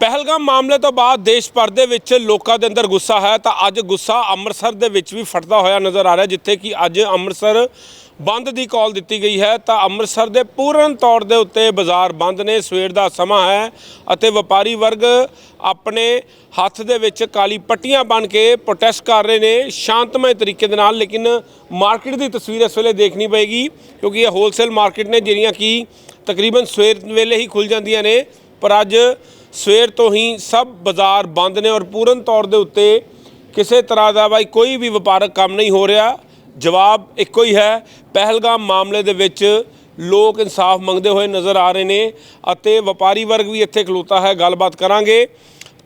ਪਹਿਲਗਾਮ ਮਾਮਲੇ ਤੋਂ ਬਾਅਦ ਦੇਸ਼ ਭਰ ਦੇ ਵਿੱਚ ਲੋਕਾਂ ਦੇ ਅੰਦਰ ਗੁੱਸਾ ਹੈ, ਤਾਂ ਅੱਜ ਗੁੱਸਾ ਅੰਮ੍ਰਿਤਸਰ ਦੇ ਵਿੱਚ ਵੀ ਫਟਦਾ ਹੋਇਆ ਨਜ਼ਰ ਆ ਰਿਹਾ, ਜਿੱਥੇ ਕਿ ਅੱਜ ਅੰਮ੍ਰਿਤਸਰ ਬੰਦ ਦੀ ਕਾਲ ਦਿੱਤੀ ਗਈ ਹੈ। ਤਾਂ ਅੰਮ੍ਰਿਤਸਰ ਦੇ ਪੂਰਨ ਤੌਰ ਦੇ ਉੱਤੇ ਬਾਜ਼ਾਰ ਬੰਦ ਨੇ, ਸਵੇਰ ਦਾ ਸਮਾਂ ਹੈ ਅਤੇ ਵਪਾਰੀ ਵਰਗ ਆਪਣੇ ਹੱਥ ਦੇ ਵਿੱਚ ਕਾਲੀ ਪੱਟੀਆਂ ਬਣ ਕੇ ਪ੍ਰੋਟੈਸਟ ਕਰ ਰਹੇ ਨੇ, ਸ਼ਾਂਤਮਈ ਤਰੀਕੇ ਦੇ ਨਾਲ, ਲੇਕਿਨ ਮਾਰਕੀਟ ਦੀ ਤਸਵੀਰ ਇਸ ਵੇਲੇ ਦੇਖਣੀ ਪਏਗੀ, ਕਿਉਂਕਿ ਇਹ ਹੋਲਸੇਲ ਮਾਰਕੀਟ ਨੇ, ਜਿਹੜੀਆਂ ਕਿ ਤਕਰੀਬਨ ਸਵੇਰ ਵੇਲੇ ਹੀ ਖੁੱਲ ਜਾਂਦੀਆਂ ਨੇ, ਪਰ ਅੱਜ ਸਵੇਰ ਤੋਂ ਹੀ ਸਭ ਬਾਜ਼ਾਰ ਬੰਦ ਨੇ ਔਰ ਪੂਰਨ ਤੌਰ ਦੇ ਉੱਤੇ ਕਿਸੇ ਤਰ੍ਹਾਂ ਦਾ ਬਾਈ ਕੋਈ ਵੀ ਵਪਾਰਕ ਕੰਮ ਨਹੀਂ ਹੋ ਰਿਹਾ। ਜਵਾਬ ਇੱਕੋ ਹੀ ਹੈ, ਪਹਿਲਗਾਮ ਮਾਮਲੇ ਦੇ ਵਿੱਚ ਲੋਕ ਇਨਸਾਫ ਮੰਗਦੇ ਹੋਏ ਨਜ਼ਰ ਆ ਰਹੇ ਨੇ ਅਤੇ ਵਪਾਰੀ ਵਰਗ ਵੀ ਇੱਥੇ ਖਲੋਤਾ ਹੈ, ਗੱਲਬਾਤ ਕਰਾਂਗੇ।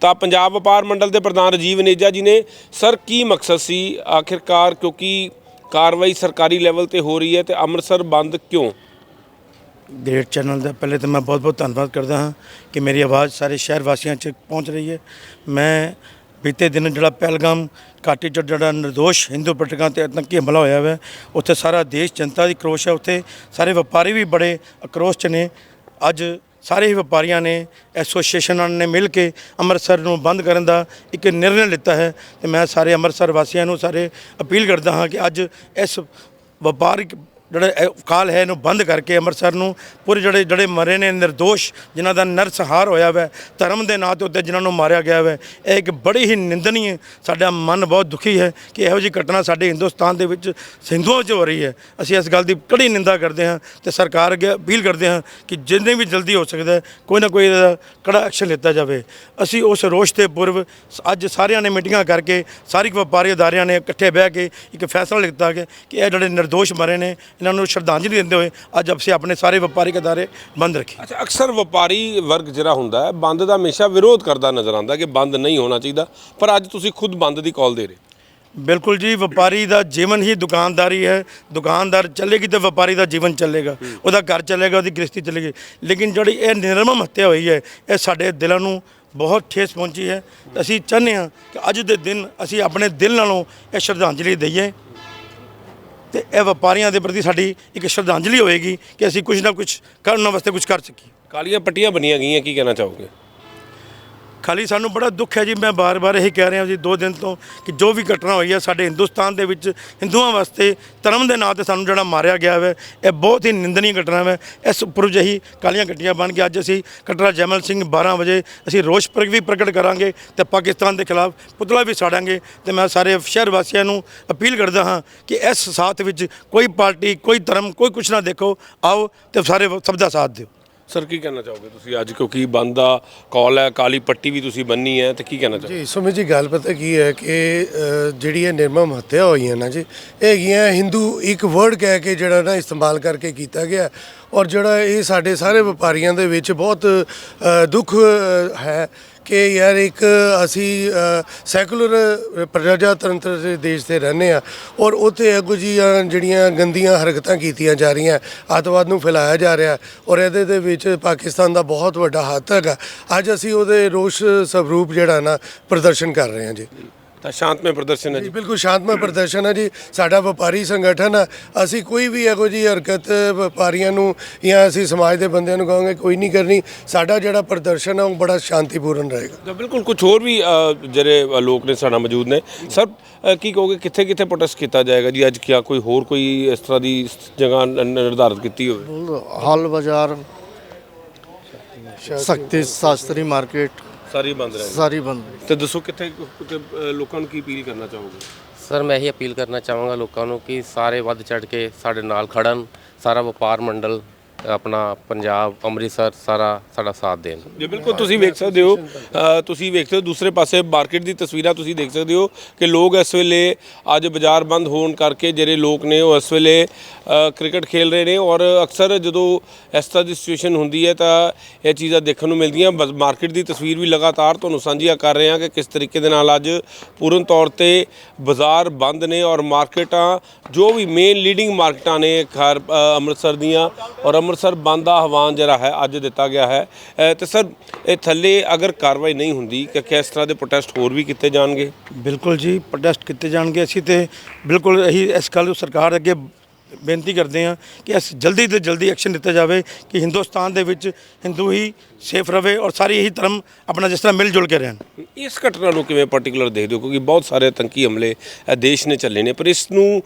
ਤਾਂ ਪੰਜਾਬ ਵਪਾਰ ਮੰਡਲ ਦੇ ਪ੍ਰਧਾਨ ਰਾਜੀਵ ਨੇਜਾ ਜੀ ਨੇ, ਸਰ, ਕੀ ਮਕਸਦ ਸੀ? ਆਖਿਰਕਾਰ ਕਿਉਂਕਿ ਕਾਰਵਾਈ ਸਰਕਾਰੀ ਲੈਵਲ ਤੇ ਹੋ ਰਹੀ ਹੈ ਤੇ ਅੰਮ੍ਰਿਤਸਰ ਬੰਦ ਕਿਉਂ? ਗ੍ਰੇਟ ਚੈਨਲ ਦਾ। ਪਹਿਲੇ ਤਾਂ ਮੈਂ ਬਹੁਤ ਬਹੁਤ ਧੰਨਵਾਦ ਕਰਦਾ ਹਾਂ ਕਿ ਮੇਰੀ ਆਵਾਜ਼ ਸਾਰੇ ਸ਼ਹਿਰ ਵਾਸੀਆਂ 'ਚ ਪਹੁੰਚ ਰਹੀ ਹੈ। ਮੈਂ ਬੀਤੇ ਦਿਨ ਜਿਹੜਾ ਪਹਿਲਗਾਮ ਘਾਟੀ 'ਚ ਜਿਹੜਾ ਨਿਰਦੋਸ਼ ਹਿੰਦੂ ਪਟਕਾਂ ਤੇ ਆਤੰਕੀ ਹਮਲਾ ਹੋਇਆ ਹੈ ਉੱਥੇ ਸਾਰਾ ਦੇਸ਼ ਜਨਤਾ ਦੀ ਕਰੋਸ਼ ਹੈ। ਉੱਥੇ ਸਾਰੇ ਵਪਾਰੀ ਵੀ ਬੜੇ ਅਕਰੋਸ਼ 'ਚ ਨੇ। ਅੱਜ ਸਾਰੇ ਹੀ ਵਪਾਰੀਆਂ ਨੇ, ਐਸੋਸੀਏਸ਼ਨਾਂ ਨੇ ਮਿਲ ਕੇ ਅੰਮ੍ਰਿਤਸਰ ਨੂੰ ਬੰਦ ਕਰਨ ਦਾ ਇੱਕ ਨਿਰਣਾ ਲਿੱਤਾ ਹੈ ਤੇ ਮੈਂ ਸਾਰੇ ਅੰਮ੍ਰਿਤਸਰ ਵਾਸੀਆਂ ਨੂੰ ਸਾਰੇ ਅਪੀਲ ਕਰਦਾ ਹਾਂ ਕਿ ਅੱਜ ਇਸ ਵਪਾਰਿਕ ਜਿਹੜੇ ਕਾਲ ਹੈ ਇਹਨੂੰ ਬੰਦ ਕਰਕੇ ਅੰਮ੍ਰਿਤਸਰ ਨੂੰ, ਪੂਰੇ ਜਿਹੜੇ ਜਿਹੜੇ ਮਰੇ ਨੇ ਨਿਰਦੋਸ਼, ਜਿਨ੍ਹਾਂ ਦਾ ਨਰਸਹਾਰ ਹੋਇਆ ਹੋਇਆ ਧਰਮ ਦੇ ਨਾਂ ਤੇ ਉੱਤੇ ਜਿਨ੍ਹਾਂ ਨੂੰ ਮਾਰਿਆ ਗਿਆ ਹੋਇਆ ਇਹ ਇੱਕ ਬੜੀ ਹੀ ਨਿੰਦਨੀ ਹੈ ਸਾਡਾ ਮਨ ਬਹੁਤ ਦੁਖੀ ਹੈ ਕਿ ਇਹੋ ਜਿਹੀ ਘਟਨਾ ਸਾਡੇ ਹਿੰਦੁਸਤਾਨ ਦੇ ਵਿੱਚ ਸਿੰਧੂਆਂ 'ਚ ਹੋ ਰਹੀ ਹੈ। ਅਸੀਂ ਇਸ ਗੱਲ ਦੀ ਕੜੀ ਨਿੰਦਾ ਕਰਦੇ ਹਾਂ ਤੇ ਸਰਕਾਰ ਅੱਗੇ ਅਪੀਲ ਕਰਦੇ ਹਾਂ ਕਿ ਜਿੰਨੇ ਵੀ ਜਲਦੀ ਹੋ ਸਕਦਾ ਕੋਈ ਨਾ ਕੋਈ ਇਹਦਾ ਕੜਾ ਐਕਸ਼ਨ ਲਿੱਤਾ ਜਾਵੇ। ਅਸੀਂ ਉਸ ਰੋਸ਼ ਤੇ ਪੁਰਬ ਅੱਜ ਸਾਰਿਆਂ ਨੇ ਮੀਟਿੰਗਾਂ ਕਰਕੇ, ਸਾਰੇ ਵਪਾਰੀ ਅਦਾਰਿਆਂ ਨੇ ਇਕੱਠੇ ਬਹਿ ਕੇ ਇੱਕ ਫੈਸਲਾ ਲਿੱਤਾ ਕਿ ਇਹ ਜਿਹੜੇ ਨਿਰਦੋਸ਼ ਮਰੇ ਨੇ ਇਹਨਾਂ ਨੂੰ ਸ਼ਰਧਾਂਜਲੀ ਦਿੰਦੇ ਹੋਏ ਅੱਜ ਅਸੀਂ ਆਪਣੇ ਸਾਰੇ ਵਪਾਰਿਕ ਅਦਾਰੇ ਬੰਦ ਰੱਖੇ। ਅੱਛਾ ਅਕਸਰ ਵਪਾਰੀ ਵਰਗ ਜਿਹੜਾ ਹੁੰਦਾ ਹੈ ਬੰਦ ਦਾ ਹਮੇਸ਼ਾ ਵਿਰੋਧ ਕਰਦਾ ਨਜ਼ਰ ਆਉਂਦਾ ਕਿ ਬੰਦ ਨਹੀਂ ਹੋਣਾ ਚਾਹੀਦਾ ਪਰ ਅੱਜ ਤੁਸੀਂ ਖੁਦ ਬੰਦ ਦੀ ਕਾਲ ਦੇ ਰਹੇ ਬਿਲਕੁਲ ਜੀ ਵਪਾਰੀ ਦਾ ਜੀਵਨ ਹੀ ਦੁਕਾਨਦਾਰੀ ਹੈ। ਦੁਕਾਨਦਾਰ ਚੱਲੇਗੀ ਤਾਂ ਵਪਾਰੀ ਦਾ ਜੀਵਨ ਚੱਲੇਗਾ। ਉਹਦਾ ਘਰ ਚੱਲੇਗਾ ਉਹਦੀ ਗ੍ਰਸਤੀ ਚੱਲੇਗੀ। ਲੇਕਿਨ ਜਿਹੜੀ ਇਹ ਨਿਰਮਮ ਹੱਤਿਆ ਹੋਈ ਹੈ ਇਹ ਸਾਡੇ ਦਿਲਾਂ ਨੂੰ ਬਹੁਤ ਠੇਸ ਪਹੁੰਚੀ ਹੈ। ਅਸੀਂ ਚਾਹੁੰਦੇ ਹਾਂ ਕਿ ਅੱਜ ਦੇ ਦਿਨ ਅਸੀਂ ਆਪਣੇ ਦਿਲ ਨਾਲੋਂ ਇਹ ਸ਼ਰਧਾਂਜਲੀ ਦਈਏ। ਤੇ ਇਹ ਵਪਾਰੀਆਂ ਦੇ ਪ੍ਰਤੀ ਸਾਡੀ ਇੱਕ ਸ਼ਰਧਾਂਜਲੀ ਹੋਏਗੀ ਕਿ ਅਸੀਂ ਕੁਝ ਨਾ ਕੁਝ ਕਰਨ ਵਾਸਤੇ ਕੁਝ ਕਰ ਸਕੀਏ। ਕਾਲੀਆਂ ਪੱਟੀਆਂ ਬਣੀਆਂ ਗਈਆਂ, ਕੀ ਕਹਿਣਾ ਚਾਹੋਗੇ? ਖਾਲੀ ਸਾਨੂੰ ਬੜਾ ਦੁੱਖ ਹੈ ਜੀ, ਮੈਂ ਬਾਰ-ਬਾਰ ਇਹ ਕਹਿ ਰਿਹਾ ਜੀ, ਦੋ ਦਿਨ ਤੋਂ ਕਿ ਜੋ ਵੀ ਘਟਨਾ ਹੋਈ ਹੈ ਸਾਡੇ ਹਿੰਦੁਸਤਾਨ ਦੇ ਵਿੱਚ, ਹਿੰਦੂਆਂ ਵਾਸਤੇ ਧਰਮ ਦੇ ਨਾਂ ਤੇ ਸਾਨੂੰ ਜਿਹੜਾ ਮਾਰਿਆ ਗਿਆ ਹੈ ਇਹ ਬਹੁਤ ਹੀ ਨਿੰਦਨੀय ਘਟਨਾ ਹੈ ਇਸ ਉੱਪਰ ਜਹੀ ਕਾਲੀਆਂ ਗੱਡੀਆਂ ਬਣ ਕੇ ਅੱਜ ਅਸੀਂ ਕਟਰਾ ਜੈਮਲ ਸਿੰਘ 12 ਵਜੇ ਅਸੀਂ ਰੋਸ਼ ਪ੍ਰਗ, ਵੀ ਪ੍ਰਗਟ ਕਰਾਂਗੇ ਤੇ ਪਾਕਿਸਤਾਨ ਦੇ ਖਿਲਾਫ ਪੁਤਲਾ ਵੀ ਸਾੜਾਂਗੇ। ਤੇ ਮੈਂ ਸਾਰੇ ਸ਼ਹਿਰ ਵਾਸੀਆਂ ਨੂੰ ਅਪੀਲ ਕਰਦਾ ਹਾਂ ਕਿ ਇਸ ਸਾਥ ਵਿੱਚ ਕੋਈ ਪਾਰਟੀ, ਕੋਈ ਧਰਮ, ਕੋਈ ਕੁਛ ਨਾ ਦੇਖੋ, ਆਓ ਤੇ ਸਾਰੇ ਸਭ ਦਾ ਸਾਥ ਦਿਓ। ਸਰ, ਕੀ ਕਹਿਣਾ ਚਾਹੋਗੇ ਤੁਸੀਂ ਅੱਜ? ਕਿਉਂਕਿ ਬੰਦ ਦਾ ਕਾਲ ਹੈ ਕਾਲੀ ਪੱਟੀ ਵੀ ਤੁਸੀਂ ਬੰਨੀ ਹੈ, ਤੇ ਕੀ ਕਹਿਣਾ ਚਾਹੋਗੇ? ਜੀ ਸੁਮਿਤ ਜੀ, ਗੱਲ ਪਤਾ ਕੀ ਹੈ ਕਿ ਜਿਹੜੀ ਇਹ ਨਿਰਮਮ ਹੱਤਿਆ ਹੋਈਆਂ ਨਾ ਜੀ ਇਹ ਹੈਗੀਆਂ ਹਿੰਦੂ ਇੱਕ ਵਰਡ ਕਹਿ ਕੇ ਜਿਹੜਾ ਨਾ ਇਸਤੇਮਾਲ ਕਰਕੇ ਕੀਤਾ ਗਿਆ। ਔਰ ਜਿਹੜਾ ਇਹ ਸਾਡੇ ਸਾਰੇ ਵਪਾਰੀਆਂ ਦੇ ਵਿੱਚ ਬਹੁਤ ਦੁੱਖ ਹੈ। ਕਿ ਯਾਰ ਇੱਕ, ਅਸੀਂ ਸੈਕੂਲਰ ਪ੍ਰਜਾਤੰਤਰ ਦੇ ਦੇਸ਼ ਤੇ ਰਹਿੰਦੇ ਆ ਔਰ ਉੱਥੇ ਇਹੋ ਜਿਹੀਆਂ ਜਿਹੜੀਆਂ ਗੰਦੀਆਂ ਹਰਕਤਾਂ ਕੀਤੀਆਂ ਜਾ ਰਹੀਆਂ, ਅੱਤਵਾਦ ਨੂੰ ਫੈਲਾਇਆ ਜਾ ਰਿਹਾ ਔਰ ਇਹਦੇ ਦੇ ਵਿੱਚ ਪਾਕਿਸਤਾਨ ਦਾ ਬਹੁਤ ਵੱਡਾ ਹੱਥ ਹੈਗਾ। ਅੱਜ ਅਸੀਂ ਉਹਦੇ ਰੋਸ਼ ਸਵਰੂਪ ਜਿਹੜਾ ਨਾ ਪ੍ਰਦਰਸ਼ਨ ਕਰ ਰਹੇ ਹਾਂ ਜੀ। ਤਾਂ ਸ਼ਾਂਤਮਈ ਪ੍ਰਦਰਸ਼ਨ ਹੈ ਜੀ ਬਿਲਕੁਲ ਸ਼ਾਂਤਮਈ ਪ੍ਰਦਰਸ਼ਨ ਹੈ ਜੀ। ਸਾਡਾ ਵਪਾਰੀ ਸੰਗਠਨ ਆ ਅਸੀਂ ਕੋਈ ਵੀ ਇਹੋ ਜੀ ਹਰਕਤ ਵਪਾਰੀਆਂ ਨੂੰ ਜਾਂ ਅਸੀਂ ਸਮਾਜ ਦੇ ਬੰਦਿਆਂ ਨੂੰ ਕਹਾਂਗੇ ਕੋਈ ਨਹੀਂ ਕਰਨੀ। ਸਾਡਾ ਜਿਹੜਾ ਪ੍ਰਦਰਸ਼ਨ ਆ ਉਹ ਬੜਾ ਸ਼ਾਂਤੀਪੂਰਨ ਰਹੇਗਾ। ਬਿਲਕੁਲ ਕੁਝ ਹੋਰ ਵੀ ਜਿਹੜੇ ਲੋਕ ਨੇ ਸਾਡਾ ਮੌਜੂਦ ਨੇ। ਸਰ ਕੀ ਕਹੋਗੇ ਕਿੱਥੇ ਕਿੱਥੇ ਪ੍ਰੋਟੈਸਟ ਕੀਤਾ ਜਾਏਗਾ ਜੀ? ਅੱਜ ਕਿਆ ਕੋਈ ਹੋਰ ਕੋਈ ਇਸ ਤਰ੍ਹਾਂ ਦੀ ਜਗ੍ਹਾ ਨਿਰਧਾਰਿਤ ਕੀਤੀ ਹੋਵੇ? ਹਾਲ ਬਾਜ਼ਾਰ ਸ਼ਕਤੀ ਸ਼ਾਸਤਰੀ ਮਾਰਕੀਟ ਸਾਰੀ ਬੰਦ ਰਹਿ ਸਾਰੀ ਬੰਦ ਤੇ ਦੱਸੋ ਕਿੱਥੇ ਕਿ- ਲੋਕਾਂ ਨੂੰ ਕੀ ਅਪੀਲ ਕਰਨਾ ਚਾਹੋਗੇ? ਸਰ ਮੈਂ ਇਹੀ ਅਪੀਲ ਕਰਨਾ ਚਾਹਾਂਗਾ ਲੋਕਾਂ ਨੂੰ ਕਿ ਸਾਰੇ ਵੱਧ ਚੜ ਕੇ ਸਾਡੇ ਨਾਲ ਖੜਨ ਸਾਰਾ ਵਪਾਰ ਮੰਡਲ ਆਪਣਾ ਪੰਜਾਬ ਅੰਮ੍ਰਿਤਸਰ ਸਾਰਾ ਸਾਡਾ ਸਾਥ ਦੇਣ। ਜੀ ਬਿਲਕੁਲ ਤੁਸੀਂ ਵੇਖ ਸਕਦੇ ਹੋ ਅ, ਤੁਸੀਂ ਵੇਖ ਸਕਦੇ ਹੋ ਦੂਸਰੇ ਪਾਸੇ ਮਾਰਕੀਟ ਦੀ ਤਸਵੀਰਾਂ ਤੁਸੀਂ ਦੇਖ ਸਕਦੇ ਹੋ ਕਿ ਲੋਕ ਇਸ ਵੇਲੇ ਅੱਜ ਬਾਜ਼ਾਰ ਬੰਦ ਹੋਣ ਕਰਕੇ ਜਿਹੜੇ ਲੋਕ ਨੇ ਉਹ ਇਸ ਵੇਲੇ ਅ, ਕ੍ਰਿਕਟ ਖੇਲ ਰਹੇ ਨੇ ਔਰ ਅਕਸਰ ਜਦੋਂ ਇਸ ਤਰ੍ਹਾਂ ਦੀ ਸਿਚੁਏਸ਼ਨ ਹੁੰਦੀ ਹੈ ਤਾਂ ਇਹ ਚੀਜ਼ਾਂ ਦੇਖਣ ਨੂੰ ਮਿਲਦੀਆਂ। ਬਸ ਮਾਰਕੀਟ ਦੀ ਤਸਵੀਰ ਵੀ ਲਗਾਤਾਰ ਤੁਹਾਨੂੰ ਸਾਂਝੀਆਂ ਕਰ ਰਹੇ ਹਾਂ ਕਿ ਕਿਸ ਤਰੀਕੇ ਦੇ ਨਾਲ ਅੱਜ ਪੂਰਨ ਤੌਰ ਤੇ ਬਾਜ਼ਾਰ ਬੰਦ ਨੇ ਔਰ ਮਾਰਕੀਟਾਂ ਜੋ ਵੀ ਮੇਨ ਲੀਡਿੰਗ ਮਾਰਕੀਟਾਂ ਨੇ ਖਰ ਅ, ਅੰਮ੍ਰਿਤਸਰ ਦੀਆਂ ਔਰ ਅੰਮ੍ਰਿਤਸਰ ਬੰਦ ਦਾ ਆਹਵਾਨ ਜਿਹੜਾ ਹੈ ਅੱਜ ਦਿੱਤਾ ਗਿਆ ਹੈ। ਅ, ਤੇ ਸਰ ਇਹ ਥੱਲੇ ਅਗਰ ਕਾਰਵਾਈ ਨਹੀਂ ਹੁੰਦੀ ਕਿ ਕਿਸ ਤਰ੍ਹਾਂ ਦੇ ਪ੍ਰੋਟੈਸਟ ਹੋਰ ਵੀ ਕੀਤੇ ਜਾਣਗੇ? ਬਿਲਕੁਲ ਜੀ ਪ੍ਰੋਟੈਸਟ ਕੀਤੇ ਜਾਣਗੇ। ਅਸੀਂ ਤੇ ਬਿਲਕੁਲ ਇਹੀ ਇਸ ਗੱਲ ਨੂੰ ਸਰਕਾਰ ਅੱਗੇ ਬੇਨਤੀ ਕਰਦੇ ਹਾਂ ਕਿ ਇਸ ਜਲਦੀ ਤੋਂ ਜਲਦੀ ਐਕਸ਼ਨ ਲਿੱਤਾ ਜਾਵੇ ਕਿ ਹਿੰਦੁਸਤਾਨ ਦੇ ਵਿੱਚ ਹਿੰਦੂ ਹੀ ਸੇਫ ਰਵੇ ਔਰ ਸਾਰੇ ਇਹੀ ਧਰਮ ਆਪਣਾ ਜਿਸ ਤਰ੍ਹਾਂ ਮਿਲ ਜੁਲ ਕੇ ਰਹਿਣ। ਇਸ ਘਟਨਾ ਨੂੰ ਕਿਵੇਂ ਪਾਰਟਿਕੂਲਰ ਦੇਖਦੇ ਹੋ? ਕਿਉਂਕਿ ਬਹੁਤ ਸਾਰੇ ਆਤੰਕੀ ਹਮਲੇ ਇਹ ਦੇਸ਼ ਨੇ ਚੱਲੇ ਨੇ ਪਰ ਇਸ ਨੂੰ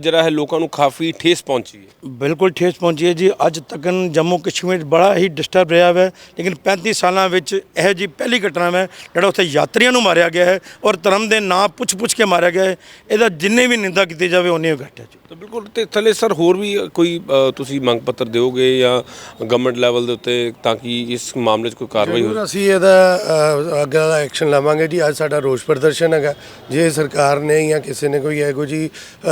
ਜਿਹੜਾ ਹੈ ਲੋਕਾਂ ਨੂੰ ਕਾਫੀ ਠੇਸ ਪਹੁੰਚੀ ਹੈ। ਬਿਲਕੁਲ ਠੇਸ ਪਹੁੰਚੀ ਹੈ ਜੀ। ਅੱਜ ਤੱਕ ਜੰਮੂ ਕਸ਼ਮੀਰ ਬੜਾ ਹੀ ਡਿਸਟਰਬ ਰਿਹਾ ਹੈ ਲੇਕਿਨ 35 ਸਾਲਾਂ ਵਿੱਚ ਇਹ ਜੀ ਪਹਿਲੀ ਘਟਨਾ ਹੈ ਜਿਹੜਾ ਉੱਥੇ ਯਾਤਰੀਆਂ ਨੂੰ ਮਾਰਿਆ ਗਿਆ ਹੈ ਔਰ ਧਰਮ ਦੇ ਨਾਂ ਪੁੱਛ ਪੁੱਛ ਕੇ ਮਾਰਿਆ ਗਿਆ ਹੈ। ਇਹਦਾ ਜਿੰਨੇ ਵੀ ਨਿੰਦਾ ਕੀਤੀ ਜਾਵੇ ਉਹਨੇ ਘੱਟ ਹੈ ਜੀ। ਤਾਂ ਬਿਲਕੁਲ ਤੇ ਥੱਲੇ ਸਰ ਹੋਰ ਵੀ ਕੋਈ ਅ, ਤੁਸੀਂ ਮੰਗ ਪੱਤਰ ਦਿਓਗੇ ਜਾਂ ਗਵਰਨਮੈਂਟ ਲੈਵਲ ਦੇ ਉੱਤੇ ਤਾਂ ਕਿ ਇਸ ਮਾਮਲੇ 'ਚ ਕੋਈ ਕਾਰਵਾਈ ਹੋ ਜ਼ਰੂਰ ਅਸੀਂ ਇਹਦਾ ਅ, ਅੱਗੇ ਦਾ ਐਕਸ਼ਨ ਲਵਾਂਗੇ ਜੀ। ਅੱਜ ਸਾਡਾ ਰੋਸ ਪ੍ਰਦਰਸ਼ਨ ਹੈਗਾ। ਜੇ ਸਰਕਾਰ ਨੇ ਜਾਂ ਕਿਸੇ ਨੇ ਕੋਈ ਇਹੋ ਜੀ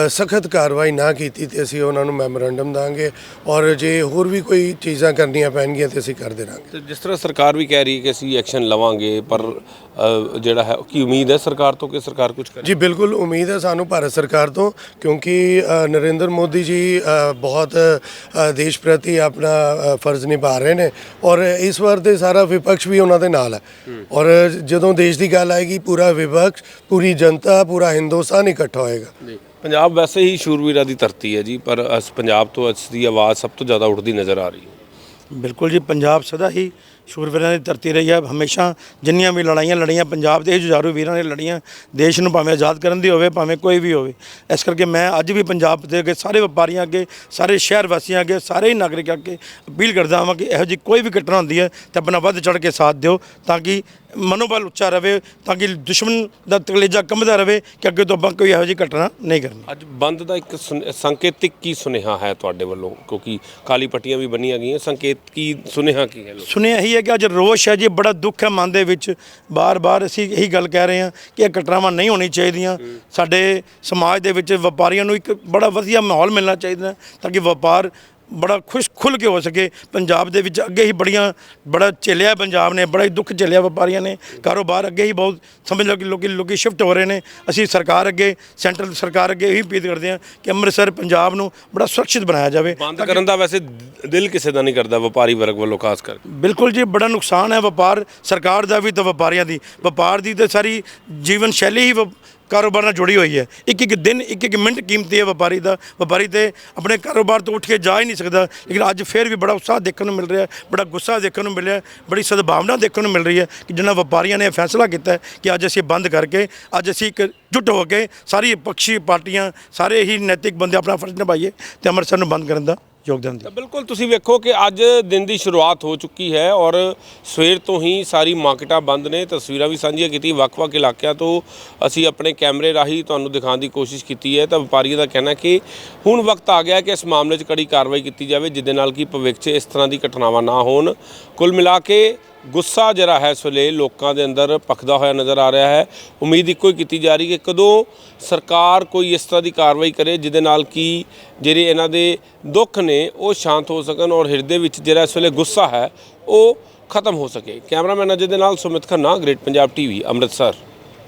ਸਖਤ ਕਾਰਵਾਈ ਨਾ ਕੀਤੀ ਤੇ ਅਸੀਂ ਉਹਨਾਂ ਨੂੰ ਮੈਮੋਰੈਂਡਮ ਦਾਂਗੇ ਔਰ ਜੇ ਹੋਰ ਵੀ ਕੋਈ ਚੀਜ਼ਾਂ ਕਰਨੀਆਂ ਪੈਣਗੀਆਂ ਤੇ ਅਸੀਂ ਕਰ ਦੇਵਾਂਗੇ। ਤੇ ਜਿਸ ਤਰ੍ਹਾਂ ਸਰਕਾਰ ਵੀ ਕਹਿ ਰਹੀ ਹੈ ਕਿ ਅਸੀਂ ਐਕਸ਼ਨ ਲਵਾਂਗੇ ਪਰ ਅ, ਜਿਹੜਾ ਹੈ ਕੀ ਉਮੀਦ ਹੈ ਸਰਕਾਰ ਤੋਂ ਕਿ ਸਰਕਾਰ ਕੁਝ ਕਰੇ? ਜੀ ਬਿਲਕੁਲ ਉਮੀਦ ਹੈ ਸਾਨੂੰ ਭਾਰਤ ਸਰਕਾਰ ਤੋਂ ਕਿਉਂਕਿ ਅ, ਨਰਿੰਦਰ ਮੋਦੀ ਜੀ ਅ, ਬਹੁਤ ਅ, ਦੇਸ਼ ਪ੍ਰਤੀ ਆਪਣਾ ਫਰਜ਼ ਨਿਭਾ ਰਹੇ ਨੇ ਔਰ ਇਸ ਵਾਰ ਤੇ ਸਾਰਾ ਵਿਪਕਸ਼ ਵੀ ਉਹਨਾਂ ਦੇ ਨਾਲ ਹੈ ਔਰ ਜਦੋਂ ਦੇਸ਼ ਦੀ ਗੱਲ ਆਏਗੀ ਪੂਰਾ ਵਿਪਕਸ਼ ਪੂਰੀ ਜਨਤਾ ਪੂਰਾ ਹਿੰਦੁਸਤਾਨ ਇਕੱਠਾ ਹੋਏਗਾ ਪੰਜਾਬ ਵੈਸੇ ਹੀ ਸ਼ੂਰਵੀਰਾਂ ਦੀ ਧਰਤੀ ਹੈ ਜੀ ਪਰ ਅਸ ਪੰਜਾਬ ਤੋਂ ਇਸ ਦੀ ਆਵਾਜ਼ ਸਭ ਤੋਂ ਜ਼ਿਆਦਾ ਉੱਠਦੀ ਨਜ਼ਰ ਆ ਰਹੀ ਹੈ ਬਿਲਕੁਲ ਜੀ, ਪੰਜਾਬ ਸਦਾ ਹੀ ਸ਼ੂਰਵੀਰਾਂ ਦੀ ਧਰਤੀ ਰਹੀ ਹੈ। ਹਮੇਸ਼ਾ ਜਿੰਨੀਆਂ ਵੀ ਲੜਾਈਆਂ ਲੜੀਆਂ, ਪੰਜਾਬ ਦੇ ਜੁਝਾਰੂ ਵੀਰਾਂ ਨੇ ਲੜੀਆਂ, ਦੇਸ਼ ਨੂੰ ਭਾਵੇਂ ਆਜ਼ਾਦ ਕਰਨ ਦੀ ਹੋਵੇ, ਭਾਵੇਂ ਕੋਈ ਵੀ ਹੋਵੇ। ਇਸ ਕਰਕੇ ਮੈਂ ਅੱਜ ਵੀ ਪੰਜਾਬ ਦੇ ਅੱਗੇ, ਸਾਰੇ ਵਪਾਰੀਆਂ ਅੱਗੇ, ਸਾਰੇ ਸ਼ਹਿਰ ਵਾਸੀਆਂ ਅੱਗੇ, ਸਾਰੇ ਹੀ ਨਾਗਰਿਕਾਂ ਅੱਗੇ ਅਪੀਲ ਕਰਦਾ ਹਾਂ ਕਿ ਇਹੋ ਜਿਹੀ ਕੋਈ ਵੀ ਘਟਨਾ ਹੁੰਦੀ ਹੈ, ਤਾਂ ਆਪਣਾ ਵੱਧ ਚੜ ਕੇ ਸਾਥ ਦਿਓ, ਤਾਂ ਕਿ ਮਨੋਬਲ ਉੱਚਾ ਰਵੇ ਤਾਂ ਕਿ ਦੁਸ਼ਮਣ ਦਾ ਤਕਲੇਜਾ ਕੰਬਦਾ ਰਵੇ ਕਿ ਅੱਗੇ ਤੋਂ ਆਪਾਂ ਕੋਈ ਇਹੋ ਜਿਹੀ ਘਟਨਾ ਨਹੀਂ ਕਰਨੀ। ਅੱਜ ਬੰਦ ਦਾ ਇੱਕ ਸੰਕੇਤਿਕ ਕੀ ਸੁਨੇਹਾ ਹੈ ਤੁਹਾਡੇ ਵੱਲੋਂ? ਕਿਉਂਕਿ ਕਾਲੀ ਪੱਟੀਆਂ ਵੀ ਬੰਨੀਆਂ ਗਈਆਂ ਸੰਕੇਤ ਕੀ ਸੁਨੇਹਾ ਕੀ ਹੈ ਲੋਕ ਸੁਣਿਆ ਇਹੀ ਹੈ ਕਿ ਅੱਜ ਰੋਸ਼ ਹੈ ਜੀ ਬੜਾ ਦੁੱਖ ਹੈ ਮਨ ਦੇ ਵਿੱਚ। ਬਾਰ-ਬਾਰ ਅਸੀਂ ਇਹੀ ਗੱਲ ਕਹਿ ਰਹੇ ਹਾਂ ਕਿ ਇਹ ਘਟਨਾਵਾਂ ਨਹੀਂ ਹੋਣੀ ਚਾਹੀਦੀਆਂ। ਸਾਡੇ ਸਮਾਜ ਦੇ ਵਿੱਚ ਵਪਾਰੀਆਂ ਨੂੰ ਇੱਕ ਬੜਾ ਵਧੀਆ ਮਾਹੌਲ ਮਿਲਣਾ ਚਾਹੀਦਾ ਤਾਂ ਕਿ ਵਪਾਰ ਬੜਾ ਖੁਸ਼ ਖੁੱਲ ਕੇ ਹੋ ਸਕੇ। ਪੰਜਾਬ ਦੇ ਵਿੱਚ ਅੱਗੇ ਹੀ ਬੜੀਆਂ ਬੜਾ ਝੇਲਿਆ ਪੰਜਾਬ ਨੇ ਬੜਾ ਹੀ ਦੁੱਖ ਝੇਲਿਆ ਵਪਾਰੀਆਂ ਨੇ। ਕਾਰੋਬਾਰ ਅੱਗੇ ਹੀ ਬਹੁਤ ਸਮਝ ਲਓ ਕਿ ਲੋਕੀ ਲੋਕੀ ਸ਼ਿਫਟ ਹੋ ਰਹੇ ਨੇ। ਅਸੀਂ ਸਰਕਾਰ ਅੱਗੇ ਸੈਂਟਰਲ ਸਰਕਾਰ ਅੱਗੇ ਇਹੀ ਅਪੀਲ ਕਰਦੇ ਹਾਂ ਕਿ ਅੰਮ੍ਰਿਤਸਰ ਪੰਜਾਬ ਨੂੰ ਬੜਾ ਸੁਰੱਖਿਅਤ ਬਣਾਇਆ ਜਾਵੇ। ਬੰਦ ਕਰਨ ਦਾ ਵੈਸੇ ਦਿਲ ਕਿਸੇ ਦਾ ਨਹੀਂ ਕਰਦਾ ਵਪਾਰੀ ਵਰਗ ਵੱਲੋਂ ਖਾਸ ਕਰਕੇ। ਬਿਲਕੁਲ ਜੀ ਬੜਾ ਨੁਕਸਾਨ ਹੈ ਵਪਾਰ। ਸਰਕਾਰ ਦਾ ਵੀ ਤੇ ਵਪਾਰੀਆਂ ਦੀ। ਵਪਾਰ ਦੀ ਤੇ ਸਾਰੀ ਜੀਵਨ ਸ਼ੈਲੀ ਹੀ ਕਾਰੋਬਾਰ ਨਾਲ ਜੁੜੀ ਹੋਈ ਹੈ। ਇੱਕ ਇੱਕ ਦਿਨ, ਇੱਕ ਇੱਕ ਮਿੰਟ ਕੀਮਤੀ ਹੈ ਵਪਾਰੀ ਦਾ। ਵਪਾਰੀ ਤੇ ਆਪਣੇ ਕਾਰੋਬਾਰ ਤੋਂ ਉੱਠ ਕੇ ਜਾ ਹੀ ਨਹੀਂ ਸਕਦਾ। ਲੇਕਿਨ ਅੱਜ ਫੇਰ ਵੀ ਬੜਾ ਉਤਸ਼ਾਹ ਦੇਖਣ ਨੂੰ ਮਿਲ ਰਿਹਾ ਬੜਾ ਗੁੱਸਾ ਦੇਖਣ ਨੂੰ ਮਿਲ ਰਿਹਾ ਬੜੀ ਸਦਭਾਵਨਾ ਦੇਖਣ ਨੂੰ ਮਿਲ ਰਹੀ ਹੈ ਕਿ ਜਿਨ੍ਹਾਂ ਵਪਾਰੀਆਂ ਨੇ ਇਹ ਫੈਸਲਾ ਕੀਤਾ ਕਿ ਅੱਜ ਅਸੀਂ ਬੰਦ ਕਰਕੇ, ਅੱਜ ਅਸੀਂ ਇੱਕ ਜੁੱਟ ਹੋ ਕੇ ਸਾਰੀ ਪੱਖੀ ਪਾਰਟੀਆਂ, ਸਾਰੇ ਹੀ ਨੈਤਿਕ ਬੰਦੇ ਆਪਣਾ ਫਰਜ਼ ਨਿਭਾਈਏ ਤੇ ਅੰਮ੍ਰਿਤਸਰ ਨੂੰ ਬੰਦ ਕਰਨ ਦਾ ਯੋਗਦਾਨ ਦਿਓ ਬਿਲਕੁਲ ਤੁਸੀਂ ਵੇਖੋ ਕਿ ਅੱਜ ਦਿਨ ਦੀ ਸ਼ੁਰੂਆਤ ਹੋ ਚੁੱਕੀ ਹੈ ਔਰ ਸਵੇਰ ਤੋਂ ਹੀ ਸਾਰੀ ਮਾਰਕੀਟਾਂ ਬੰਦ ਨੇ, ਤਸਵੀਰਾਂ ਵੀ ਸਾਂਝੀਆਂ ਕੀਤੀ ਵੱਖ-ਵੱਖ ਇਲਾਕਿਆਂ ਤੋਂ ਅਸੀਂ ਆਪਣੇ ਕੈਮਰੇ ਰਾਹੀਂ ਤੁਹਾਨੂੰ ਦਿਖਾਉਣ ਦੀ ਕੋਸ਼ਿਸ਼ ਕੀਤੀ ਹੈ। ਤਾਂ ਵਪਾਰੀਆਂ ਦਾ ਕਹਿਣਾ ਕਿ ਹੁਣ ਵਕਤ ਆ ਗਿਆ ਕਿ ਇਸ ਮਾਮਲੇ 'ਚ ਕੜੀ ਕਾਰਵਾਈ ਕੀਤੀ ਜਾਵੇ, ਜਿਹਦੇ ਨਾਲ ਕਿ ਭਵਿੱਖ 'ਚ ਇਸ ਤਰ੍ਹਾਂ ਦੀ ਘਟਨਾਵਾਂ ਨਾ ਹੋਣ। ਕੁੱਲ ਮਿਲਾ ਕੇ ਗੁੱਸਾ ਜਿਹੜਾ ਹੈ ਇਸ ਵੇਲੇ, ਲੋਕਾਂ ਦੇ ਅੰਦਰ ਪਖਦਾ ਹੋਇਆ ਨਜ਼ਰ ਆ ਰਿਹਾ ਹੈ। ਉਮੀਦ ਇੱਕੋ ਹੀ ਕੀਤੀ ਜਾ ਰਹੀ ਕਿ ਕਦੋਂ ਸਰਕਾਰ ਕੋਈ ਇਸ ਤਰ੍ਹਾਂ ਦੀ ਕਾਰਵਾਈ ਕਰੇ, ਜਿਹਦੇ ਨਾਲ ਕਿ ਜਿਹੜੇ ਇਹਨਾਂ ਦੇ ਦੁੱਖ ਨੇ, ਉਹ ਸ਼ਾਂਤ ਹੋ ਸਕਣ ਔਰ ਹਿਰਦੇ ਵਿੱਚ ਜਿਹੜਾ ਇਸ ਵੇਲੇ ਗੁੱਸਾ ਹੈ, ਉਹ ਖਤਮ ਹੋ ਸਕੇ। ਕੈਮਰਾਮੈਨ ਅਜੇ ਦੇ ਨਾਲ ਸੁਮਿਤ ਖੰਨਾ, ਗ੍ਰੇਟ ਪੰਜਾਬ ਟੀਵੀ, ਅੰਮ੍ਰਿਤਸਰ।